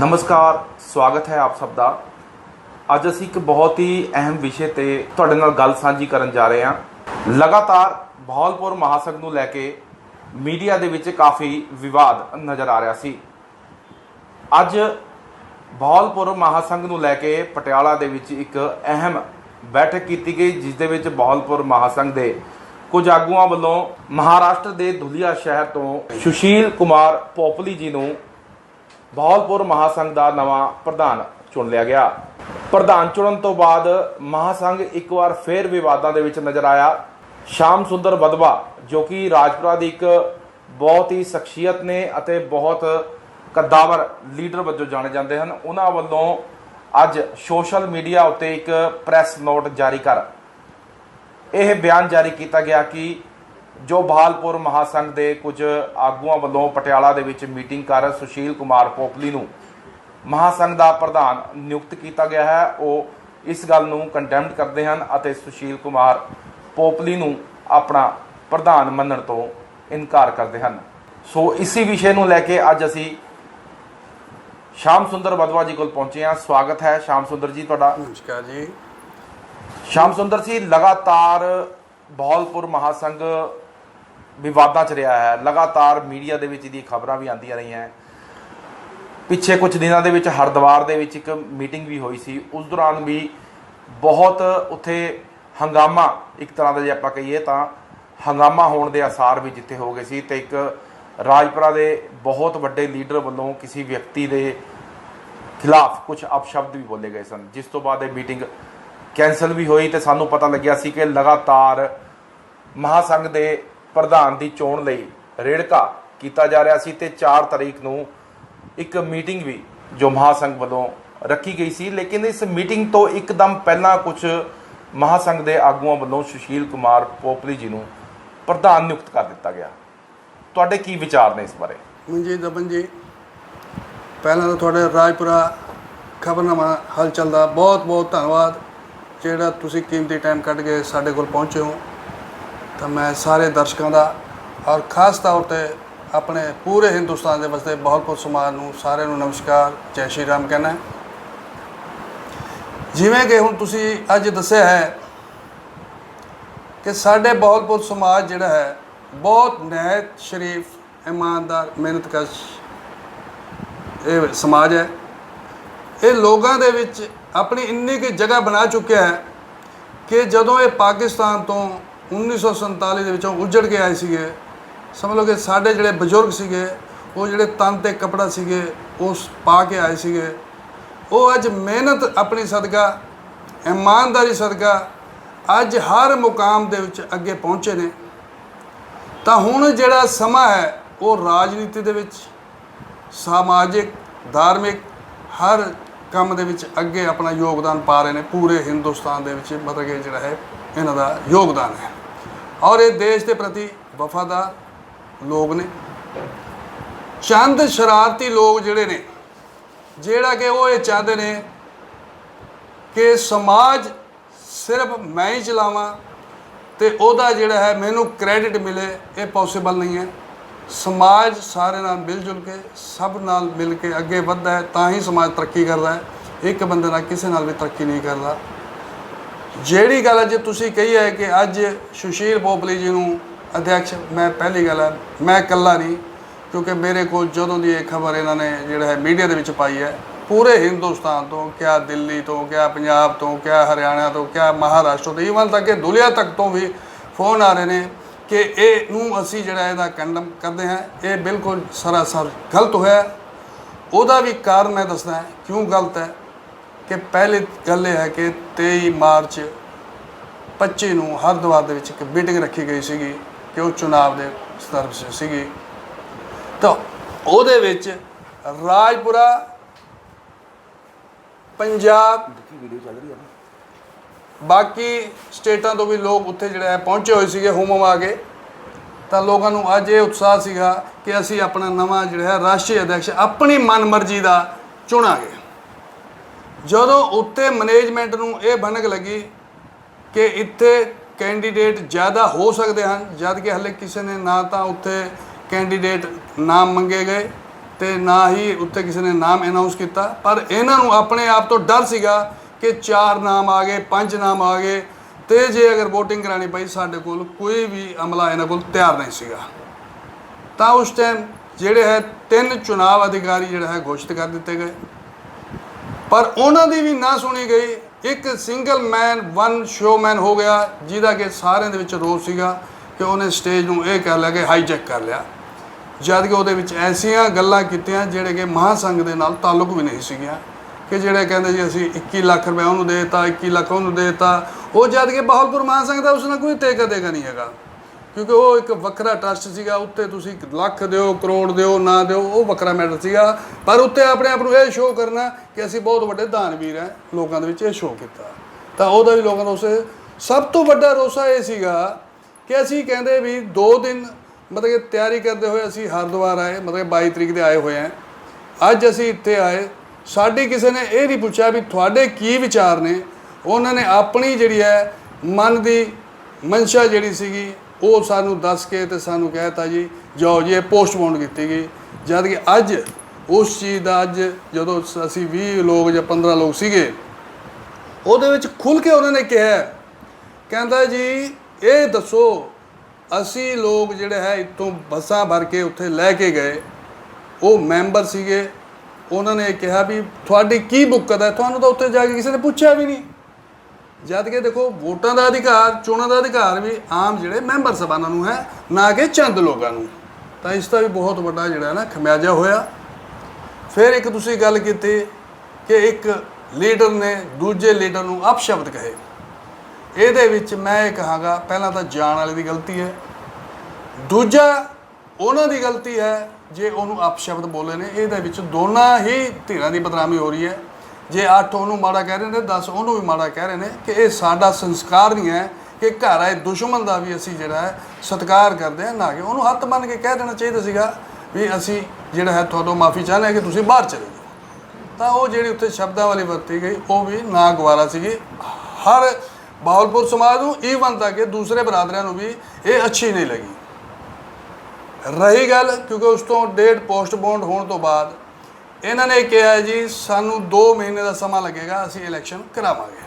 ਨਮਸਕਾਰ, ਸਵਾਗਤ ਹੈ ਆਪ ਸਭ ਦਾ। ਅੱਜ ਅਸੀਂ ਇੱਕ ਬਹੁਤ ਹੀ ਅਹਿਮ ਵਿਸ਼ੇ ਤੇ ਤੁਹਾਡੇ ਨਾਲ ਗੱਲ ਸਾਂਝੀ ਕਰਨ ਜਾ ਰਹੇ ਹਾਂ। ਲਗਾਤਾਰ ਬਹਾਲਪੁਰ ਮਹਾਸੰਘ ਨੂੰ ਲੈ ਕੇ ਮੀਡੀਆ ਦੇ ਵਿੱਚ ਕਾਫੀ ਵਿਵਾਦ ਨਜ਼ਰ ਆ ਰਿਹਾ ਸੀ। ਅੱਜ ਬਹਾਲਪੁਰ ਮਹਾਸੰਘ ਨੂੰ ਲੈ ਕੇ ਪਟਿਆਲਾ ਦੇ ਵਿੱਚ ਇੱਕ ਅਹਿਮ ਬੈਠਕ ਕੀਤੀ ਗਈ, ਜਿਸ ਦੇ ਵਿੱਚ ਬਹਾਲਪੁਰ ਮਹਾਸੰਘ ਦੇ ਕੁਝ ਆਗੂਆਂ ਵੱਲੋਂ ਮਹਾਰਾਸ਼ਟਰ ਦੇ ਧੁਲੀਆ ਸ਼ਹਿਰ ਤੋਂ ਸੁਸ਼ੀਲ ਕੁਮਾਰ ਪੋਪਲੀ ਜੀ ਨੂੰ ਬਹਾਲਪੁਰ ਮਹਾਸੰਘ ਦਾ ਨਵਾਂ ਪ੍ਰਧਾਨ ਚੁਣ ਲਿਆ ਗਿਆ। ਪ੍ਰਧਾਨ ਚੁਣਨ ਤੋਂ ਬਾਅਦ ਮਹਾਸੰਘ ਇੱਕ ਵਾਰ ਫੇਰ ਵਿਵਾਦਾਂ ਦੇ ਵਿੱਚ ਨਜ਼ਰ ਆਇਆ। ਸ਼ਾਮ ਸੁੰਦਰ ਬਦਵਾ ਜੋ ਕਿ ਰਾਜਪੁਰਾ ਦੀ ਇੱਕ ਬਹੁਤ ਹੀ ਸ਼ਖਸੀਅਤ ਨੇ ਅਤੇ ਬਹੁਤ ਕਦਾਵਰ ਲੀਡਰ ਵਜੋਂ ਜਾਣੇ ਜਾਂਦੇ ਹਨ, ਉਹਨਾਂ ਵੱਲੋਂ ਅੱਜ ਸੋਸ਼ਲ ਮੀਡੀਆ ਉੱਤੇ ਇੱਕ ਪ੍ਰੈਸ ਨੋਟ ਜਾਰੀ ਕਰ। ਇਹ ਬਿਆਨ ਜਾਰੀ ਕੀਤਾ ਗਿਆ ਕਿ ਜੋ ਬਹਾਲਪੁਰ ਮਹਾਸੰਘ ਦੇ ਕੁਝ ਆਗੂਆਂ ਵੱਲੋਂ ਪਟਿਆਲਾ ਦੇ ਵਿੱਚ ਮੀਟਿੰਗ ਕਰ ਸੁਸ਼ੀਲ ਕੁਮਾਰ ਪੋਪਲੀ ਨੂੰ ਮਹਾਸੰਘ ਦਾ ਪ੍ਰਧਾਨ ਨਿਯੁਕਤ ਕੀਤਾ ਗਿਆ ਹੈ। ਉਹ ਇਸ ਗੱਲ ਨੂੰ ਕੰਡੈਮਡ ਕਰਦੇ ਹਨ ਅਤੇ ਸੁਸ਼ੀਲ ਕੁਮਾਰ ਪੋਪਲੀ ਨੂੰ ਆਪਣਾ ਪ੍ਰਧਾਨ ਮੰਨਣ ਤੋਂ ਇਨਕਾਰ ਕਰਦੇ ਹਨ। ਸੋ ਇਸੇ ਵਿਸ਼ੇ ਨੂੰ ਲੈ ਕੇ ਅੱਜ ਅਸੀਂ ਸ਼ਾਮ ਸੁੰਦਰ ਬਦਵਾ ਜੀ ਕੋਲ ਪਹੁੰਚੇ ਹਾਂ। ਸਵਾਗਤ ਹੈ ਸ਼ਾਮ ਸੁੰਦਰ ਜੀ ਤੁਹਾਡਾ। ਨਮਸਕਾਰ ਜੀ। ਸ਼ਾਮ ਸੁੰਦਰ ਜੀ ਲਗਾਤਾਰ ਬਹਾਲਪੁਰ ਮਹਾਸੰਘ ਵਿਵਾਦਾਂ 'ਚ ਰਿਹਾ ਹੈ। ਲਗਾਤਾਰ ਮੀਡੀਆ ਦੇ ਵਿੱਚ ਇਹਦੀ ਖਬਰਾਂ ਵੀ ਆਉਂਦੀਆਂ ਰਹੀਆਂ ਪਿੱਛੇ ਕੁਝ ਦਿਨਾਂ ਦੇ ਵਿੱਚ ਹਰਦੁਆਰ ਦੇ ਵਿੱਚ ਇੱਕ ਮੀਟਿੰਗ ਵੀ ਹੋਈ ਸੀ। ਉਸ ਦੌਰਾਨ ਵੀ ਬਹੁਤ ਉੱਥੇ ਹੰਗਾਮਾ, ਇੱਕ ਤਰ੍ਹਾਂ ਦਾ ਜੇ ਆਪਾਂ ਕਹੀਏ ਤਾਂ ਹੰਗਾਮਾ ਹੋਣ ਦੇ ਆਸਾਰ ਵੀ ਜਿੱਥੇ ਹੋ ਗਏ ਸੀ ਤੇ ਇੱਕ ਰਾਜਪੁਰਾ ਦੇ ਬਹੁਤ ਵੱਡੇ ਲੀਡਰ ਵੱਲੋਂ ਕਿਸੇ ਵਿਅਕਤੀ ਦੇ ਖਿਲਾਫ ਕੁਝ ਅਪਸ਼ਬਦ ਵੀ ਬੋਲੇ ਗਏ ਸਨ। ਜਿਸ ਤੋਂ ਬਾਅਦ ਇਹ ਮੀਟਿੰਗ ਕੈਨਸਲ ਵੀ ਹੋਈ ਤੇ ਸਾਨੂੰ ਪਤਾ ਲੱਗਿਆ ਸੀ ਕਿ ਲਗਾਤਾਰ ਮਹਾਸੰਘ ਦੇ ਪ੍ਰਧਾਨ ਦੀ ਚੋਣ ਲਈ ਰੇੜਕਾ ਕੀਤਾ ਜਾ ਰਿਹਾ ਸੀ ਤੇ 4 ਤਰੀਕ ਨੂੰ ਇੱਕ ਮੀਟਿੰਗ ਵੀ ਜੋ ਮਹਾਸੰਘ ਵੱਲੋਂ ਰੱਖੀ ਗਈ ਸੀ। ਲੇਕਿਨ ਇਸ ਮੀਟਿੰਗ ਤੋਂ ਇੱਕਦਮ ਪਹਿਲਾਂ ਕੁਝ ਮਹਾਸੰਘ ਦੇ ਆਗੂਆਂ ਵੱਲੋਂ ਸੁਸ਼ੀਲ ਕੁਮਾਰ ਪੋਪਲੀ ਜੀ ਨੂੰ ਪ੍ਰਧਾਨ ਨਿਯੁਕਤ ਕਰ ਦਿੱਤਾ ਗਿਆ। ਤੁਹਾਡੇ ਕੀ ਵਿਚਾਰ ਨੇ ਇਸ ਬਾਰੇ? ਮੁੰਜੀ ਦਬਨ ਜੀ, ਪਹਿਲਾਂ ਤਾਂ ਤੁਹਾਡੇ ਰਾਜਪੁਰਾ ਖਬਰਨਾਮਾ ਹਲਚਲ ਦਾ ਬਹੁਤ ਬਹੁਤ ਧੰਨਵਾਦ, ਜਿਹੜਾ ਤੁਸੀਂ ਕੀਮਤੀ ਟਾਈਮ ਕੱਢ ਕੇ ਸਾਡੇ ਕੋਲ ਪਹੁੰਚੇ ਹੋ। ਤਾਂ ਮੈਂ ਸਾਰੇ ਦਰਸ਼ਕਾਂ ਦਾ ਔਰ ਖਾਸ ਤੌਰ ਤੇ ਆਪਣੇ ਪੂਰੇ ਹਿੰਦੁਸਤਾਨ ਦੇ ਵਸਦੇ ਬਹੁਤਪੁਰ ਸਮਾਜ ਨੂੰ ਸਾਰਿਆਂ ਨੂੰ ਨਮਸਕਾਰ, ਜੈ ਸ਼੍ਰੀ ਰਾਮ ਕਹਿੰਦਾ ਜਿਵੇਂ ਕਿ ਹੁਣ ਤੁਸੀਂ ਅੱਜ ਦੱਸਿਆ ਹੈ ਕਿ ਸਾਡੇ ਬਹੁਲਪੁਰ ਸਮਾਜ ਜਿਹੜਾ ਹੈ ਬਹੁਤ ਨਹਿਤ ਸ਼ਰੀਫ, ਇਮਾਨਦਾਰ ਮਿਹਨਤਕਸ਼ ਇਹ ਸਮਾਜ ਹੈ। ਇਹ ਲੋਕਾਂ ਦੇ ਵਿੱਚ ਆਪਣੀ ਇੰਨੀ ਕੁ ਜਗ੍ਹਾ ਬਣਾ ਚੁੱਕਿਆ ਹੈ ਕਿ ਜਦੋਂ ਇਹ ਪਾਕਿਸਤਾਨ ਤੋਂ 1947 ਦੇ ਵਿੱਚੋਂ ਉੱਜੜ ਕੇ ਆਏ ਸੀਗੇ। ਸਮਝ ਲਓ ਕਿ ਸਾਡੇ ਜਿਹੜੇ ਬਜ਼ੁਰਗ ਸੀਗੇ, ਉਹ ਜਿਹੜੇ ਤਨ ਤੇ ਕਪੜਾ ਸੀਗੇ ਉਸ ਪਾ ਕੇ ਆਏ ਸੀਗੇ। ਉਹ ਅੱਜ ਮਿਹਨਤ ਆਪਣੀ ਸਦਕਾ, ਇਮਾਨਦਾਰੀ ਸਦਕਾ ਅੱਜ ਹਰ ਮੁਕਾਮ ਦੇ ਵਿੱਚ ਅੱਗੇ ਪਹੁੰਚੇ ਨੇ। ਤਾਂ ਹੁਣ ਜਿਹੜਾ ਸਮਾਂ ਹੈ, ਉਹ ਰਾਜਨੀਤੀ ਦੇ ਵਿੱਚ, ਸਮਾਜਿਕ, ਧਾਰਮਿਕ ਹਰ ਕੰਮ ਦੇ ਵਿੱਚ ਅੱਗੇ ਆਪਣਾ ਯੋਗਦਾਨ ਪਾ ਰਹੇ ਨੇ। ਪੂਰੇ ਹਿੰਦੁਸਤਾਨ ਦੇ ਵਿੱਚ ਮਤਲਬ ਕਿ ਜਿਹੜਾ ਹੈ, ਇਹਨਾਂ ਦਾ ਯੋਗਦਾਨ ਹੈ। ਔਰ ਇਹ ਦੇਸ਼ ਦੇ ਪ੍ਰਤੀ ਵਫਾਦਾਰ ਲੋਕ ਨੇ। ਚੰਦ ਸ਼ਰਾਰਤੀ ਲੋਕ ਜਿਹੜੇ ਨੇ, ਜਿਹੜਾ ਕਿ ਉਹ ਇਹ ਚਾਹੁੰਦੇ ਨੇ ਕਿ ਸਮਾਜ ਸਿਰਫ ਮੈਂ ਹੀ ਚਲਾਵਾਂ ਤੇ ਉਹਦਾ ਜਿਹੜਾ ਹੈ ਮੈਨੂੰ ਕ੍ਰੈਡਿਟ ਮਿਲੇ, ਇਹ ਪੋਸੀਬਲ ਨਹੀਂ ਹੈ। ਸਮਾਜ ਸਾਰੇ ਨਾਲ ਮਿਲ ਜੁਲ ਕੇ, ਸਭ ਨਾਲ ਮਿਲ ਕੇ ਅੱਗੇ ਵੱਧਦਾ ਹੈ, ਤਾਂ ਹੀ ਸਮਾਜ ਤਰੱਕੀ ਕਰਦਾ ਹੈ। ਇੱਕ ਬੰਦੇ ਨਾਲ ਕਿਸੇ ਨਾਲ ਵੀ ਤਰੱਕੀ ਨਹੀਂ ਕਰਦਾ। ਜਿਹੜੀ ਗੱਲ ਅੱਜ ਤੁਸੀਂ ਕਹੀ ਹੈ ਕਿ ਅੱਜ ਸੁਸ਼ੀਲ ਪੋਪਲੀ ਜੀ ਨੂੰ ਅਧਿਕਸ਼ ਮੈਂ ਪਹਿਲੀ ਗੱਲ ਹੈ, ਮੈਂ ਇਕੱਲਾ ਨਹੀਂ, ਕਿਉਂਕਿ ਮੇਰੇ ਕੋਲ ਜਦੋਂ ਦੀ ਇਹ ਖਬਰ ਇਹਨਾਂ ਨੇ ਜਿਹੜਾ ਹੈ ਮੀਡੀਆ ਦੇ ਵਿੱਚ ਪਾਈ ਹੈ, ਪੂਰੇ ਹਿੰਦੁਸਤਾਨ ਤੋਂ, ਕਿਆ ਦਿੱਲੀ ਤੋਂ, ਕਿਆ ਪੰਜਾਬ ਤੋਂ, ਕਿਆ ਹਰਿਆਣਾ ਤੋਂ, ਕਿਆ ਮਹਾਰਾਸ਼ਟਰ ਤੋਂ ਈਵਨ ਤੱਕ ਕਿ ਦੁਨੀਆ ਤੱਕ ਤੋਂ ਵੀ ਫੋਨ ਆ ਰਹੇ ਨੇ ਕਿ ਇਹ ਨੂੰ ਅਸੀਂ ਜਿਹੜਾ ਇਹਦਾ ਕੰਡਮ ਕਰਦੇ ਹਾਂ, ਇਹ ਬਿਲਕੁਲ ਸਰਾਸਰ ਗਲਤ ਹੋਇਆ। ਉਹਦਾ ਵੀ ਕਾਰਨ ਮੈਂ ਦੱਸਦਾ, ਕਿਉਂ ਗਲਤ ਹੈ? ਕਿ ਪਹਿਲੀ ਗੱਲ ਇਹ ਹੈ ਕਿ 23 ਮਾਰਚ 25 ਨੂੰ ਹਰਿਦੁਆਰ ਦੇ ਵਿੱਚ ਇੱਕ ਮੀਟਿੰਗ ਰੱਖੀ ਗਈ ਸੀਗੀ ਕਿ ਉਹ ਚੁਣਾਵ ਦੇ ਸੰਦਰਭ 'ਚ ਸੀਗੀ। ਤਾਂ ਉਹਦੇ ਵਿੱਚ ਰਾਜਪੁਰਾ, ਪੰਜਾਬ, ਬਾਕੀ ਸਟੇਟਾਂ ਤੋਂ ਵੀ ਲੋਕ ਉੱਥੇ ਜਿਹੜਾ ਹੈ ਪਹੁੰਚੇ ਹੋਏ ਸੀਗੇ ਹੁਮਮ ਆ ਕੇ। ਤਾਂ ਲੋਕਾਂ ਨੂੰ ਅੱਜ ਇਹ ਉਤਸ਼ਾਹ ਸੀਗਾ ਕਿ ਅਸੀਂ ਆਪਣਾ ਨਵਾਂ ਜਿਹੜਾ ਹੈ ਰਾਸ਼ਟਰੀ ਅਧਿਕਸ਼ ਆਪਣੀ ਮਨਮਰਜ਼ੀ ਦਾ ਚੁਣਾਂਗੇ। ਜਦੋਂ ਉੱਤੇ ਮੈਨੇਜਮੈਂਟ ਨੂੰ ਇਹ ਭਨਕ ਲੱਗੀ ਕਿ ਇੱਥੇ ਕੈਂਡੀਡੇਟ ਜ਼ਿਆਦਾ ਹੋ ਸਕਦੇ ਹਨ, ਜਦ ਕਿ ਹਲੇ ਕਿਸੇ ਨੇ ਨਾ ਤਾਂ ਉੱਥੇ ਕੈਂਡੀਡੇਟ ਨਾਮ ਮੰਗੇ ਗਏ ਤੇ ਨਾ ਹੀ ਉੱਤੇ ਕਿਸੇ ਨੇ ਨਾਮ ਅਨਾਉਂਸ ਕੀਤਾ। ਪਰ ਇਹਨਾਂ ਨੂੰ ਆਪਣੇ ਆਪ ਤੋਂ ਡਰ ਸੀਗਾ ਕਿ ਚਾਰ ਨਾਮ ਆ ਗਏ, ਪੰਜ ਨਾਮ ਆ ਗਏ ਤੇ ਜੇ ਅਗਰ VOTING ਕਰਾਣੀ ਪਈ ਸਾਡੇ ਕੋਲ ਕੋਈ ਵੀ ਅਮਲਾ ਇਹਨਾਂ ਕੋਲ ਤਿਆਰ ਨਹੀਂ ਸੀਗਾ। ਤਾਂ ਉਸ ਟਾਈਮ ਜਿਹੜੇ ਹੈ ਤਿੰਨ ਚੁਣਾਵ ਅਧਿਕਾਰੀ ਜਿਹੜਾ ਹੈ ਘੋਸ਼ਿਤ ਕਰ ਦਿੱਤੇ ਗਏ। ਪਰ ਉਹਨਾਂ ਦੀ ਵੀ ਨਾ ਸੁਣੀ ਗਈ। ਇੱਕ ਸਿੰਗਲ ਮੈਨ ਵਨ ਸ਼ੋਮੈਨ ਹੋ ਗਿਆ, ਜਿਹਦਾ ਕਿ ਸਾਰਿਆਂ ਦੇ ਵਿੱਚ ਰੋਸ ਸੀਗਾ ਕਿ ਉਹਨੇ ਸਟੇਜ ਨੂੰ ਇਹ ਕਹਿ ਲਿਆ ਕਿ ਹਾਈਜੈਕ ਕਰ ਲਿਆ। ਜਦ ਕਿ ਉਹਦੇ ਵਿੱਚ ਐਸੀਆਂ ਗੱਲਾਂ ਕੀਤੀਆਂ ਜਿਹੜੇ ਕਿ ਮਹਾਸੰਘ ਦੇ ਨਾਲ ਤਾਲੁਕ ਵੀ ਨਹੀਂ ਸੀਗੀਆਂ। ਕਿ ਜਿਹੜੇ ਕਹਿੰਦੇ ਜੀ ਅਸੀਂ 21 ਲੱਖ ਰੁਪਏ ਉਹਨੂੰ ਦੇਤਾ 21 ਲੱਖ ਉਹਨੂੰ ਦੇਤਾ। ਉਹ ਜਦ ਕਿ ਬਹਾਲਪੁਰ ਮਹਾਸੰਘ ਦਾ ਉਸ ਨਾਲ ਕੋਈ ਤੇਕਾ ਦੇਗਾ ਨਹੀਂ ਹੈਗਾ। ਕਿਉਂਕਿ ਉਹ ਇੱਕ ਵੱਖਰਾ ਟਰਸਟ ਸੀਗਾ, ਉੱਤੇ ਤੁਸੀਂ ਲੱਖ ਦਿਓ, ਕਰੋੜ ਦਿਓ, ਨਾ ਦਿਓ, ਉਹ ਵੱਖਰਾ ਮੈਟਰ ਸੀਗਾ। ਪਰ ਉੱਤੇ ਆਪਣੇ ਆਪ ਨੂੰ ਇਹ ਸ਼ੋਅ ਕਰਨਾ ਕਿ ਅਸੀਂ ਬਹੁਤ ਵੱਡੇ ਦਾਨਵੀਰ ਹੈ, ਲੋਕਾਂ ਦੇ ਵਿੱਚ ਇਹ ਸ਼ੋਅ ਕੀਤਾ। ਤਾਂ ਉਹਦਾ ਵੀ ਲੋਕਾਂ ਨੂੰ ਉਸੇ ਸਭ ਤੋਂ ਵੱਡਾ ਰੋਸਾ ਇਹ ਸੀਗਾ ਕਿ ਅਸੀਂ ਕਹਿੰਦੇ ਵੀ 2 ਦਿਨ ਮਤਲਬ ਕਿ ਤਿਆਰੀ ਕਰਦੇ ਹੋਏ ਅਸੀਂ ਹਰਿਦੁਆਰ ਆਏ, ਮਤਲਬ ਕਿ 22 ਤਰੀਕ ਦੇ ਆਏ ਹੋਏ ਹਾਂ। ਅੱਜ ਅਸੀਂ ਇੱਥੇ ਆਏ। ਸਾਡੀ ਕਿਸੇ ਨੇ ਇਹ ਨਹੀਂ ਪੁੱਛਿਆ ਵੀ ਤੁਹਾਡੇ ਕੀ ਵਿਚਾਰ ਨੇ। ਉਹਨਾਂ ਨੇ ਆਪਣੀ ਜਿਹੜੀ ਹੈ ਮਨ ਦੀ ਮਨਸ਼ਾ ਜਿਹੜੀ ਸੀਗੀ ਉਹ ਸਾਨੂੰ ਦੱਸ ਕੇ ਤੇ ਸਾਨੂੰ ਕਹਿਤਾ ਜੀ, ਜਾਓ ਜੀ, ਇਹ ਪੋਸਟਪੋਨ ਕੀਤੀ ਗਈ। ਜਦ ਕਿ ਅੱਜ, ਉਸ ਚੀਜ਼ ਦਾ ਅੱਜ ਜਦੋਂ ਸ- ਅਸੀਂ 20 ਲੋਕ ਜਾਂ 15 ਲੋਕ ਸੀਗੇ, ਉਹਦੇ ਵਿੱਚ ਖੁੱਲ ਕੇ ਉਹਨਾਂ ਨੇ ਕਿਹਾ, ਕਹਿੰਦਾ ਜੀ, ਇਹ ਦੱਸੋ, ਅਸੀਂ ਲੋਕ ਜਿਹੜੇ ਹੈ, ਇੱਥੋਂ ਬੱਸਾਂ ਭਰ ਕੇ ਉੱਥੇ ਲੈ ਕੇ ਗਏ। ਉਹ ਮੈਂਬਰ ਸੀਗੇ, ਉਹਨਾਂ ਨੇ ਕਿਹਾ ਵੀ, ਤੁਹਾਡੀ ਕੀ ਬੁੱਕਤ ਹੈ? ਤੁਹਾਨੂੰ ਤਾਂ ਉੱਥੇ ਜਾ ਕੇ ਕਿਸੇ ਨੇ ਪੁੱਛਿਆ ਵੀ ਨਹੀਂ। ਜਦ ਕਿ ਦੇਖੋ ਵੋਟਾਂ ਦਾ ਅਧਿਕਾਰ, ਚੋਣਾਂ ਦਾ ਅਧਿਕਾਰ ਵੀ ਆਮ ਜਿਹੜੇ ਮੈਂਬਰ ਸਭਾਨਾਂ ਨੂੰ ਹੈ, ਨਾ ਕਿ ਚੰਦ ਲੋਕਾਂ ਨੂੰ। ਤਾਂ ਇਸ ਦਾ ਵੀ ਬਹੁਤ ਵੱਡਾ ਜਿਹੜਾ ਨਾ ਖਮਿਆਜਾ ਹੋਇਆ। ਫਿਰ ਇੱਕ ਤੁਸੀਂ ਗੱਲ ਕੀਤੀ ਕਿ ਇੱਕ ਲੀਡਰ ਨੇ ਦੂਜੇ ਲੀਡਰ ਨੂੰ ਅਪਸ਼ਬਦ ਕਹੇ। ਇਹਦੇ ਵਿੱਚ ਮੈਂ ਇਹ ਕਹਾਂਗਾ, ਪਹਿਲਾਂ ਤਾਂ ਜਾਣ ਵਾਲੇ ਦੀ ਗਲਤੀ ਹੈ। ਦੂਜਾ ਉਹਨਾਂ ਦੀ ਗਲਤੀ ਹੈ, ਜੇ ਉਹਨੂੰ ਅਪਸ਼ਬਦ ਬੋਲੇ ਨੇ, ਇਹਦੇ ਵਿੱਚ ਦੋਨਾਂ ਹੀ ਧਿਰਾਂ ਦੀ ਬਦਨਾਮੀ ਹੋ ਰਹੀ ਹੈ। ਜੇ 8 ਉਹਨੂੰ ਮਾੜਾ ਕਹਿ ਰਹੇ ਨੇ 10 ਉਹਨੂੰ ਵੀ ਮਾੜਾ ਕਹਿ ਰਹੇ ਨੇ ਕਿ ਇਹ ਸਾਡਾ ਸੰਸਕਾਰ ਨਹੀਂ ਹੈ, ਕਿ ਘਰ ਆਏ ਦੁਸ਼ਮਣ ਦਾ ਵੀ ਅਸੀਂ ਜਿਹੜਾ ਹੈ ਸਤਿਕਾਰ ਕਰਦੇ ਹਾਂ, ਨਾ ਕਿ ਉਹਨੂੰ ਹੱਥ ਮੰਨ ਕੇ ਕਹਿ ਦੇਣਾ ਚਾਹੀਦਾ ਸੀਗਾ ਵੀ ਅਸੀਂ ਜਿਹੜਾ ਹੈ ਤੁਹਾਨੂੰ ਮਾਫੀ ਚਾਹੁੰਦੇ ਹਾਂ ਕਿ ਤੁਸੀਂ ਬਾਹਰ ਚਲੇ ਜਾਓ। ਤਾਂ ਉਹ ਜਿਹੜੀ ਉੱਥੇ ਸ਼ਬਦਾਂ ਵਾਲੀ ਵਰਤੀ ਗਈ, ਉਹ ਵੀ ਨਾ ਗਵਾਰਾ ਸੀਗੀ। ਹਰ ਬਾਵਲਪੁਰ ਸਮਾਜ ਨੂੰ ਈਵਨ ਤੱਕ ਕਿ ਦੂਸਰੇ ਬਰਾਦਰਿਆਂ ਨੂੰ ਵੀ ਇਹ ਅੱਛੀ ਨਹੀਂ ਲੱਗੀ। ਰਹੀ ਗੱਲ, ਕਿਉਂਕਿ ਉਸ ਤੋਂ ਡੇਟ ਪੋਸਟਪੋਨਡ ਹੋਣ ਤੋਂ ਬਾਅਦ ਇਹਨਾਂ ਨੇ ਕਿਹਾ ਜੀ, ਸਾਨੂੰ 2 ਮਹੀਨੇ ਦਾ ਸਮਾਂ ਲੱਗੇਗਾ, ਅਸੀਂ ਇਲੈਕਸ਼ਨ ਕਰਾਵਾਂਗੇ।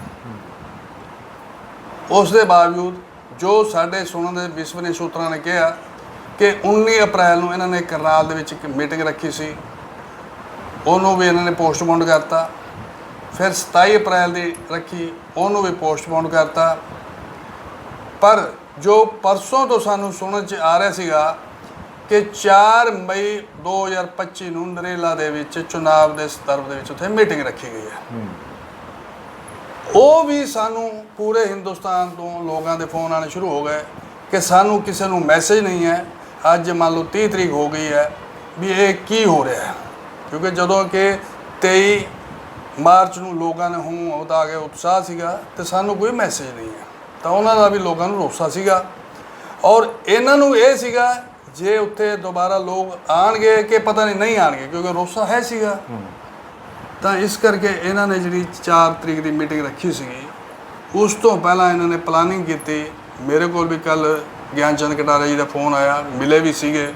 ਉਸ ਦੇ ਬਾਵਜੂਦ ਜੋ ਸਾਡੇ ਸੁਣਨ ਦੇ ਵਿਸਵਨੀ ਸੂਤਰਾਂ ਨੇ ਕਿਹਾ ਕਿ 19 ਅਪ੍ਰੈਲ ਨੂੰ ਇਹਨਾਂ ਨੇ ਕਰਨਾਲ ਦੇ ਵਿੱਚ ਇੱਕ ਮੀਟਿੰਗ ਰੱਖੀ ਸੀ। ਉਹਨੂੰ ਵੀ ਇਹਨਾਂ ਨੇ ਪੋਸਟਪੋਨ ਕਰਤਾ। ਫਿਰ 27 ਅਪ੍ਰੈਲ ਦੀ ਰੱਖੀ, ਉਹਨੂੰ ਵੀ ਪੋਸਟਪੋਨ ਕਰਤਾ। ਪਰ ਜੋ ਪਰਸੋਂ ਤੋਂ ਸਾਨੂੰ ਸੁਣਨ ਚ ਆ ਰਿਹਾ ਸੀਗਾ ਕਿ 4 ਮਈ 2025 ਨੂੰ ਨਰੇਲਾ ਦੇ ਵਿੱਚ ਚੁਣਾਵ ਦੇ ਸੰਦਰਭ ਦੇ ਵਿੱਚ ਉੱਥੇ ਮੀਟਿੰਗ ਰੱਖੀ ਗਈ ਹੈ। ਉਹ ਵੀ ਸਾਨੂੰ ਪੂਰੇ ਹਿੰਦੁਸਤਾਨ ਤੋਂ ਲੋਕਾਂ ਦੇ ਫੋਨ ਆਣੇ ਸ਼ੁਰੂ ਹੋ ਗਏ ਕਿ ਸਾਨੂੰ ਕਿਸੇ ਨੂੰ ਮੈਸੇਜ ਨਹੀਂ ਹੈ। ਅੱਜ ਮੰਨ ਲਓ 30 ਤਰੀਕ ਹੋ ਗਈ ਹੈ ਵੀ ਇਹ ਕੀ ਹੋ ਰਿਹਾ ਹੈ। ਕਿਉਂਕਿ ਜਦੋਂ ਕਿ 23 ਮਾਰਚ ਨੂੰ ਲੋਕਾਂ ਨੇ ਹੂੰ ਉਹਦਾ ਆ ਗਿਆ ਉਤਸ਼ਾਹ ਸੀਗਾ ਤੇ ਸਾਨੂੰ ਕੋਈ ਮੈਸੇਜ ਨਹੀਂ ਹੈ। ਤਾਂ ਉਹਨਾਂ ਦਾ ਵੀ ਲੋਕਾਂ ਨੂੰ ਰੋਸਾ ਸੀਗਾ। ਔਰ ਇਹਨਾਂ ਨੂੰ ਇਹ ਸੀਗਾ ਜੇ ਉੱਥੇ ਦੁਬਾਰਾ ਲੋਕ ਆਣਗੇ ਕਿ ਪਤਾ ਨਹੀਂ ਨਹੀਂ ਆਣਗੇ ਕਿਉਂਕਿ ਰੋਸਾ ਹੈ ਸੀਗਾ। ਤਾਂ ਇਸ ਕਰਕੇ ਇਹਨਾਂ ਨੇ ਜਿਹੜੀ 4 ਤਰੀਕ ਦੀ ਮੀਟਿੰਗ ਰੱਖੀ ਸੀਗੀ ਉਸ ਤੋਂ ਪਹਿਲਾਂ ਇਹਨਾਂ ਨੇ ਪਲਾਨਿੰਗ ਕੀਤੀ। ਮੇਰੇ ਕੋਲ ਵੀ ਕੱਲ ਗਿਆਨਚੰਦ ਕਟਾਰਾ ਜੀ ਦਾ ਫੋਨ ਆਇਆ ਮਿਲੇ ਵੀ ਸੀਗੇ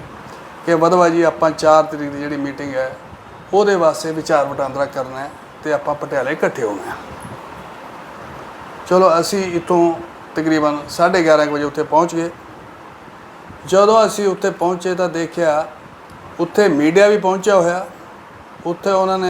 ਕਿ ਵਧਵਾ ਜੀ ਆਪਾਂ 4 ਤਰੀਕ ਦੀ ਜਿਹੜੀ ਮੀਟਿੰਗ ਹੈ ਉਹਦੇ ਵਾਸਤੇ ਵਿਚਾਰ ਵਟਾਂਦਰਾ ਕਰਨਾ ਹੈ ਤੇ ਆਪਾਂ ਪਟਿਆਲੇ ਇਕੱਠੇ ਹੋਣਾ ਹੈ। ਚਲੋ ਅਸੀਂ ਇਤੋਂ ਤਕਰੀਬਨ 11:30 ਵਜੇ ਉੱਥੇ ਪਹੁੰਚ ਗਏ। ਜਦੋਂ ਅਸੀਂ ਉੱਥੇ ਪਹੁੰਚੇ ਤਾਂ ਦੇਖਿਆ ਉੱਥੇ ਮੀਡੀਆ ਵੀ ਪਹੁੰਚਿਆ ਹੋਇਆ। ਉੱਥੇ ਉਹਨਾਂ ਨੇ